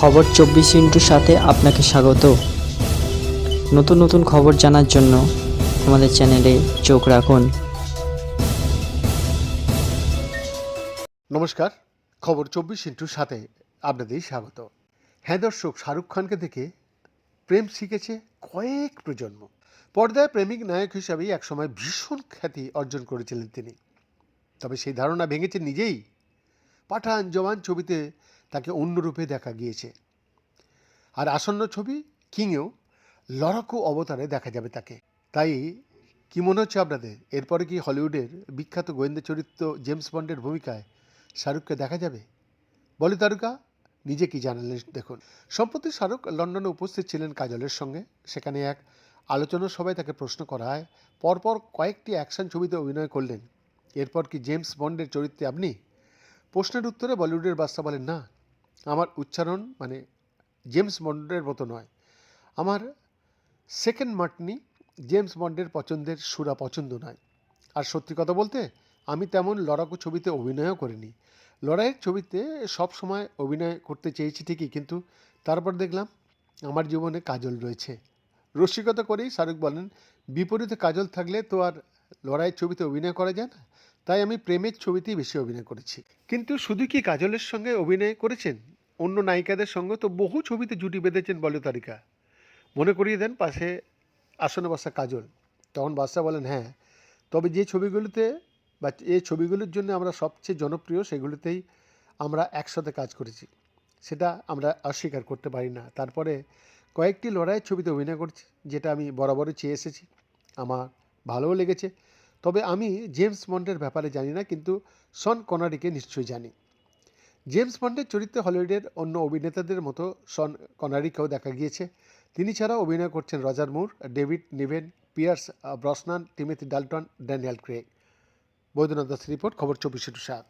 খবর চব্বিশ ইন্টুর সাথে আপনাকে স্বাগত। নতুন নতুন খবর জানার জন্য আমাদের চ্যানেলে চোখ রাখুন। নমস্কার, খবর চব্বিশ ইন্টুর সাথে আপনাদের স্বাগত। হ্যাঁ দর্শক, শাহরুখ খানকে দেখে প্রেম শিখেছে কয়েক প্রজন্ম। পর্দায় প্রেমিক নায়ক হিসাবে একসময় ভীষণ খ্যাতি অর্জন করেছিলেন তিনি। তবে সেই ধারণা ভেঙেছে নিজেই। পাঠান জওয়ান ছবিতে তাকে অন্য রূপে দেখা গিয়েছে। আর আসন্ন ছবি কিংয়েও লড়াকু অবতারে দেখা যাবে তাকে। তাই কি মনে হচ্ছে আপনাদের? এরপরে কি হলিউডের বিখ্যাত গোয়েন্দা চরিত্র জেমস বন্ডের ভূমিকায় শাহরুখকে দেখা যাবে? বলি তারকা, নিজে কি জানালেন? দেখুন, সম্প্রতি শাহরুখ লন্ডনে উপস্থিত ছিলেন কাজলের সঙ্গে। সেখানে এক আলোচনা সভায় তাকে প্রশ্ন করা হয় পরপর কয়েকটি অ্যাকশন ছবিতে অভিনয় করলেন। এরপর কি জেমস বন্ডের চরিত্রে আপনি? প্রশ্নের উত্তরে বলিউডের বাদশা বলেন না। আমার উচ্চারণ মানে জেমস বন্ডের মতো নয়। আমার সেকেন্ড মার্টনি জেমস বন্ডের পছন্দের সুরা পছন্দ নয়। আর সত্যি কথা বলতে, আমি তেমন লড়াকু ছবিতে অভিনয়ও করিনি। লড়াইয়ের ছবিতে সব সময় অভিনয় করতে চেয়েছি ঠিকই, কিন্তু তারপর দেখলাম আমার জীবনে কাজল রয়েছে। রসিকতা করেই শাহরুখ বলেন, বিপরীতে কাজল থাকলে তো আর লড়াইয়ের ছবিতে অভিনয় করা যায় না। তাই আমি প্রেমের ছবিতেই বেশি অভিনয় করেছি। কিন্তু শুধু কি কাজলের সঙ্গে অভিনয় করেছেন? অন্য নায়িকাদের সঙ্গে তো বহু ছবিতে জুটি বেঁধেছেন বলে তারিকা মনে করিয়ে দেন পাশে আসনে বসা কাজল। তখন বাদশা বলেন হ্যাঁ তবে যে ছবিগুলোতে বা এই ছবিগুলোর জন্য আমরা সবচেয়ে জনপ্রিয় সেগুলোতেই আমরা একসাথে কাজ করেছি। সেটা আমরা অস্বীকার করতে পারি না। তারপরে কয়েকটি লড়াইয়ের ছবিতে অভিনয় করছি, যেটা আমি বরাবরই চেয়ে এসেছি। আমার ভালোও লেগেছে। তবে আমি জেমস বন্ডের ব্যাপারে জানি না, কিন্তু সন কনারিকে নিশ্চয়ই জানি। জেমস বন্ডের চরিত্রে হলিউডের অন্য অভিনেতাদের মতো সন কনারিকেও দেখা গিয়েছে। তিনি ছাড়াও অভিনয় করছেন Roger Moore, David Niven, Pierce Brosnan, Timothy Dalton, Daniel Craig Baidyanath Das report, খবর চব্বিশে টু সাত